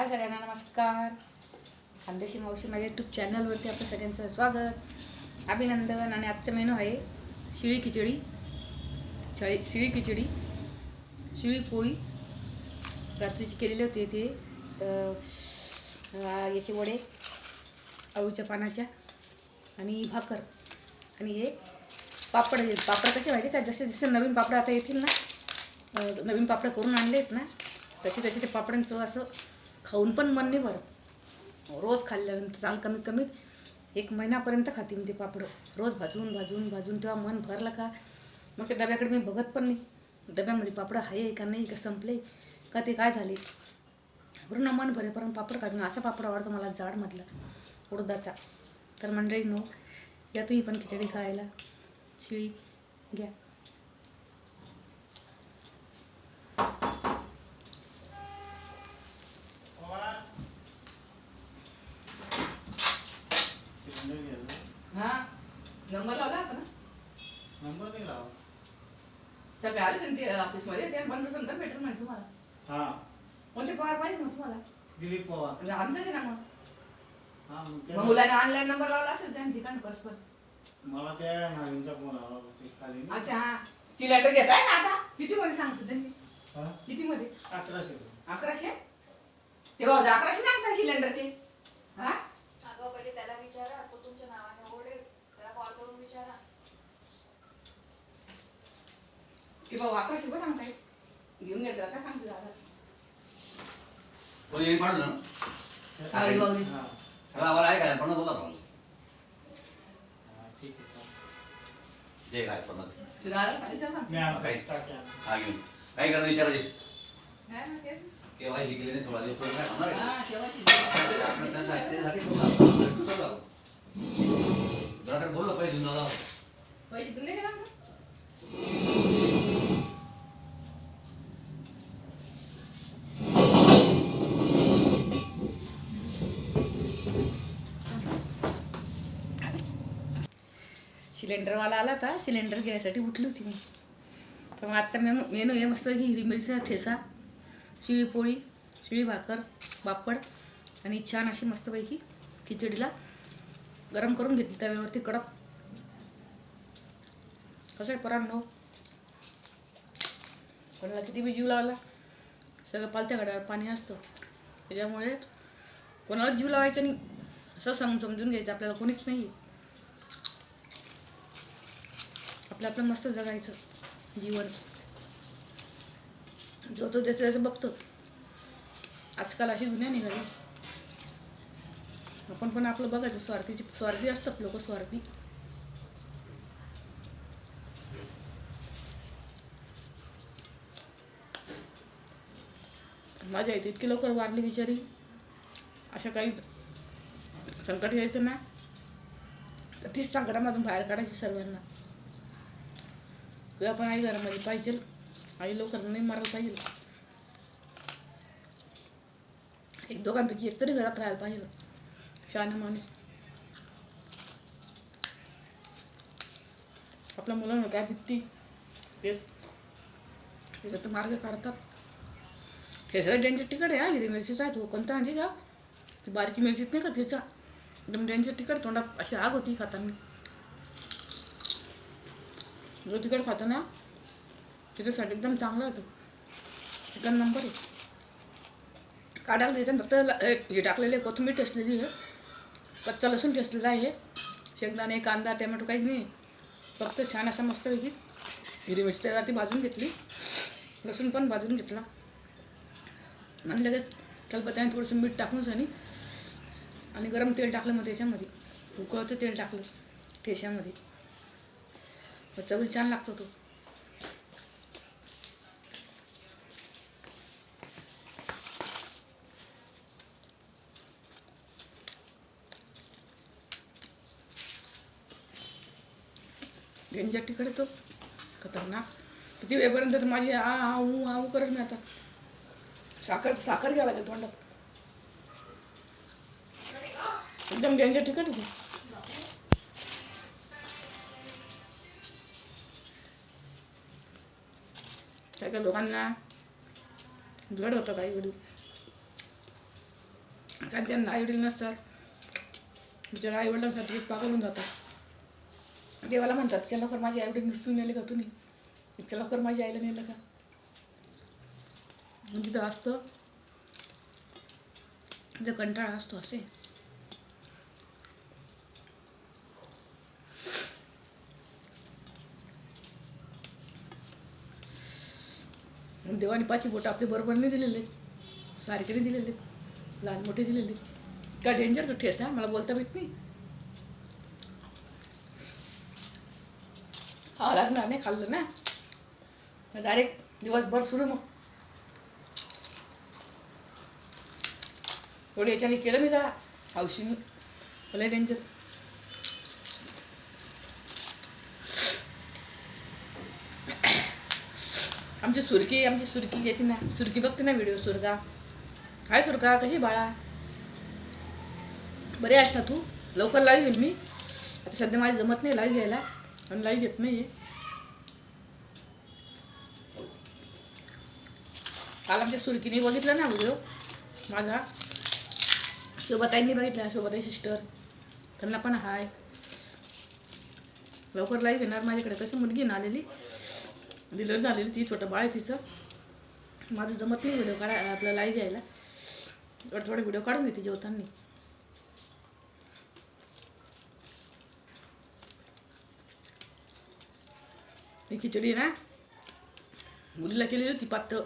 हाय सगळ्यांना नमस्कार. खानदेशी मावशी माझ्या यूट्यूब चॅनलवरती आपलं सगळ्यांचं स्वागत अभिनंदन आणि आजचा मेनू आहे शिळी खिचडी छळी शिळी खिचडी शिळी पोळी. रात्रीची केलेली होती ते याचे वडे अळूच्या पानाच्या आणि भाकर. आणि हे पापड पापड कसे माहिती का? जसे जसे नवीन पापड आता येतील ना नवीन पापड करून आणले आहेत ना तसे तसे ते पापडांचं असं खाऊन पण मन नाही भरत. रोज खाल्ल्यानंतर चाल कमीत कमीत एक महिन्यापर्यंत खाते मी ते पापड. रोज भाजून भाजून भाजून तेव्हा मन भरलं का? मग त्या डब्याकडे मी बघत पण नाही. डब्यामध्ये पापड आहे का नाही का संपले का ते काय झाले? पूर्ण मन भरेपर्यंत पापड काढून असा पापड आवडतो मला जाडमधला उडदाचा. तर मंडळी नो या तुम्ही पण खिचडी खायला. शिळी घ्या सिलेंडर घ्यायला हां नंबर लावला होता ना. नंबर नाही लावा सगळे आले त्यांनी ते ऑफिसमध्ये ते बंद असेल तर भेटेल म्हणे तुम्हाला. हा. कोणते पगार पाहिजे मग तुम्हाला? दिलीप पवार. म्हणजे आमचंच आहे ना मग. हा मग मग त्या- मुलाने ऑनलाईन नंबर लावला असेल त्यांनी ठिकाण परस्पर. मला त्या नावींचा फोन आला होता ते खाली ना. अच्छा हा सिलेंडर घेताय ना आता? किती मध्ये सांगतो त्यांनी? हा? किती मध्ये अकराशे? रुपये. अकराशे तेव्हा अकराशे सांगताय सिलेंडरचे हा? अगं पहिले त्याला विचारा तो तुमच्या नावाने ओढेल त्याला कॉल करून विचारा की भाऊ अकराशे रुपये सांगताय घेऊन घेतला का सांगते दादा कोणी येईल पाडलं ना अरे बाऊनी. हा. त्याला आम्हाला आहे काय पन्नास बोला पाहिजे हा, ठीक आहे चालेल. जे काय पन्नास दादा साडेचार सांग मी आणतो. काही. टाकी आणतो. हा घेऊन काय करणार विचारायचे काय म्हणते केव्हा शिकले नाही सोळा दिवस करून काय होणार आहे? हा शेवटची आपण त्यांना त्यासाठी आपण. सिलेंडरवाला आला होता सिलेंडर घ्यायसाठी उठली होती मी. तर मग आजचा मेनू मेनू आहे मस्त की हिरवी मिरचीचा ठेचा शिळी पोळी शिळी भाकर पापड आणि छान अशी मस्तपैकी खिचडीला गरम करून घेतली तव्यावरती कडक. कसं आहे परांनो? कोणाला किती बी जीव लावला सगळं पालत्या गडावर पाणी असतं. त्याच्यामुळे कोणाला जीव लावायचा नाही. असं समजून घ्यायचं आपल्याला कोणीच नाही. आपलं आपलं मस्त जगायचं जीवन. जो तो त्याचं त्याचं बघतो. आजकाल अशी दुनिया निघाली. आपण पण आपलं बघायचं. स्वार्थीची स्वार्थी असतात लोक स्वार्थी. माझ्या इथे इतकी लवकर वारली बिचारी. अशा काही संकट यायचं ना. तर तीच संकटामधून बाहेर काढायची सर्वांना. तुला पण आई घरामध्ये पाहिजे आई लवकर नाही मारायला पाहिजे एक दोघांपैकी एक तरी घरात राहायला पाहिजे शहाणा माणूस. आपल्या मुलांना काय भीती? तेच. त्याच्यात तर मार्ग काढतात. हे सगळं डेंजर तिकट आहे हिरवी मिरचीचा आहे तो कोणता आणखी का ती बारकी मिरचीत नाही का तिचा एकदम डेंजर तिकट तोंडात अशी आग होती खाताना. जो तिकट खातो ना त्याच्यासाठी एकदम चांगला येतो एकदम नंबर आहे काढायला त्याच्यात फक्त ल- हे हे टाकलेले आहे, कोथिंबीर ठेचलेली आहे. कच्चा लसूण ठेसलेला आहे. शेंगदाणे कांदा टोमॅटो काहीच नाही. फक्त छान असा मस्तपैकी हिरवी मिरची त्याला ती भाजून घेतली. लसूण पण भाजून घेतला. आणि लगेच त्याने थोडंसं मीठ टाकूनच आणि आणि गरम तेल टाकलं मग त्याच्यामध्ये. उकळतं तेल टाकलं. ठेशामध्ये चवी छान लागतो तो डेंजर तिकडे तो खतरनाक किती वेळपर्यंत तर माझी आ आ ऊ आ ऊ करत मी आता साखर साखर घ्यावं लागेल तोंडात एकदम डेंजर ठिकाणी आहे का काय लोकांना जड होतं काही वडील. कारण त्यांना आईवडील नसतात. बिचारा आईवडिलांसाठी पागल होऊन जातात. देवाला म्हणतात त्या लवकर माझी आई वडील निसटून नेले का तुम्ही? इतक्या लवकर माझ्या आईला नेलं का? म्हणजे तिथं असतं. तिथं कंटाळा असतो असे. देवाने पाचही बोटं आपले बरोबर नाही दिलेले. सारखे नाही दिलेले. लहान मोठे दिलेले. का डेंजर तो ठेस आहे मला बोलता येत नाही. खावं लागणार नाही खाल्लं ना. डायरेक्ट दिवसभर सुरू मग. थोडी याच्याने केलं मी जरा. हौशीने मला डेंजर आमची सुरकी आमची सुरकी येते ना सुरकी बघते ना व्हिडिओ सुरका. काय सुरका कशी बाळा? बरे आहेस ना तू? लवकर लाईव्ह येईल मी. आता सध्या माझी जमत नाही लाईव्ह घ्यायला आणि लाईव्ह घेत नाही काल आमच्या सुरकीने बघितलं ना व्हिडिओ माझा. शोभाताईंनी बघितला शोभाताई सिस्टर त्यांना पण हाय. लवकर लाईव्ह घेणार माझ्याकडे. कसं मुलगी ना आलेली? डिलर झालेली ती छोटं बाळ आहे तिचं. माझं जमत नाही व्हिडिओ काढा आपला लाईव्ह घ्यायला. थोडं थोडे व्हिडिओ काढून घेते जेवताना ही खिचडी ना? मुलीला केलेली होती पातळ.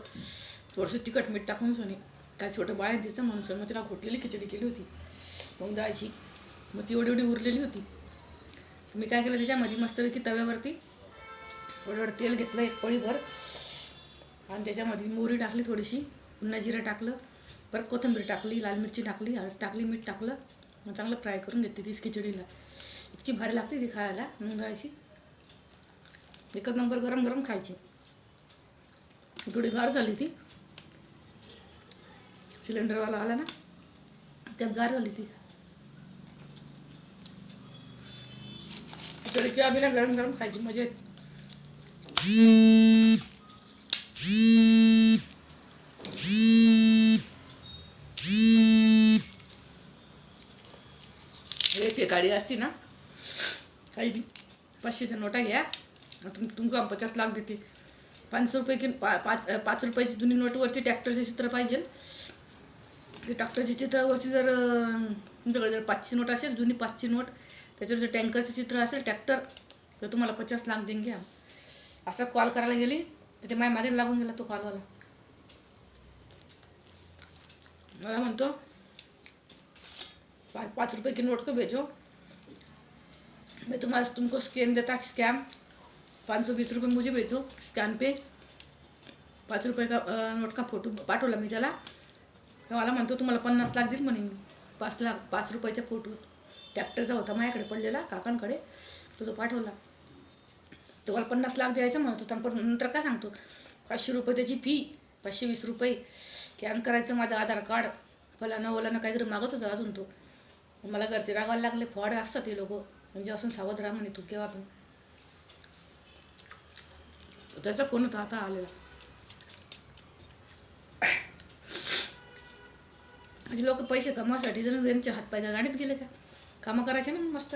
थोडंसं तिखट मीठ टाकून सोने. काय छोटं बाळ आहे तिचं म्हणून सर मग तिला घोटलेली खिचडी केली होती. मग डाळची मग ती एवढी एवढी उरलेली होती. तुम्ही मी काय केलं त्याच्यामध्ये मस्तपैकी तव्यावरती थोडं तेल घेतलं एक पळीभर. आणि त्याच्यामध्ये मोहरी टाकली थोडीशी पुन्हा जिरं टाकलं परत कोथिंबीर टाकली लाल मिरची टाकली हळद टाकली मीठ टाकलं मग चांगलं फ्राय करून घेते तीच खिचडीला. इतकी भारी लागते ती खायला मुंगाळची एकच नंबर गरम गरम खायची. थोडी गार झाली ती. सिलेंडरवाला आला ना त्यात गार झाली ती. खिचडी किंवा बिना गरम गरम खायची मजा येते. गाडी असती ना काही बी पाचशेच्या नोटा घ्या. तुम तुमका पचास लाख देते. पाचशे रुपये की पा पाच पाच रुपयाची जुनी नोटवरती ट्रॅक्टरचे चित्र पाहिजे. ते ट्रॅक्टरच्या चित्रावरती जर तुमच्याकडे जर पाचशे नोट असेल जुनी पाचशे नोट त्याच्यावर जर टँकरचं चित्र असेल ट्रॅक्टर तर तुम्हाला पचास लाख देईन घ्या. असं कॉल करायला गेली तर ते माझ्या मागे लागून गेला तो कॉलवाला मला म्हणतो पाच पाच रुपये की नोट को भेजो. मैं तुम्हारा तुमको स्कैन देता स्कैम पाँच सौ बीस रुपये मुझे भेजो स्कॅन पे. पाच रुपये का नोटका नोट का फोटो पाठवला मी त्याला. मला म्हणतो तुम्हाला पन्नास लाख देईल म्हणे मी. पाच लाख पाच रुपयाचा फोटो ट्रॅक्टरचा होता माझ्याकडे पडलेला काकांकडे. तो तो पाठवला. तुम्हाला पन्नास लाख द्यायचं म्हणत होता पण नंतर काय सांगतो? पाचशे रुपये त्याची फी पाचशे वीस रुपये. कॅन करायचं माझं आधार कार्ड. फलानं वलानं काहीतरी मागत होतं अजून तो. मला घरचे रागायला लागले फॉड असतात ते लोक. म्हणजे असून सावध राहा म्हणे तू केव्हा पण. त्याचा फोन होता आता आलेला. म्हणजे लोक पैसे कमावासाठी जण त्यांचे हातपाय गाडीत गेले का कामं करायचे ना मस्त.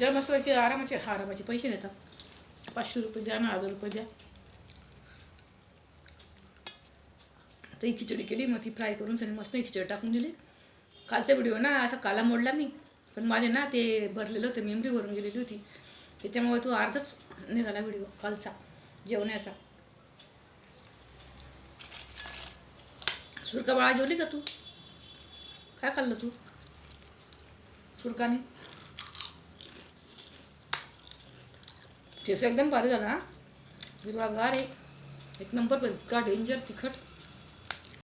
जर मस्त पैकी आरामाचे हा आरामाचे पैसे देतात पाचशे रुपये द्या ना हजार रुपये द्या. तर ही खिचडी केली मग ती फ्राय करून सगळी मस्त खिचडी टाकून दिली. कालचा व्हिडिओ ना असा काला मोडला मी. पण माझे ना ते भरलेलं होतं मेमरी भरून गेलेली होती. त्याच्यामुळे तो अर्धच निघाला व्हिडिओ कालचा जेवण्याचा. सुरका बाळा जेवली का तू? काय खाल्लं तू? सुरकाने? ठेस एकदम भारी झाला हा. हिरवा गार आहे. एक नंबर इतका डेंजर तिखट.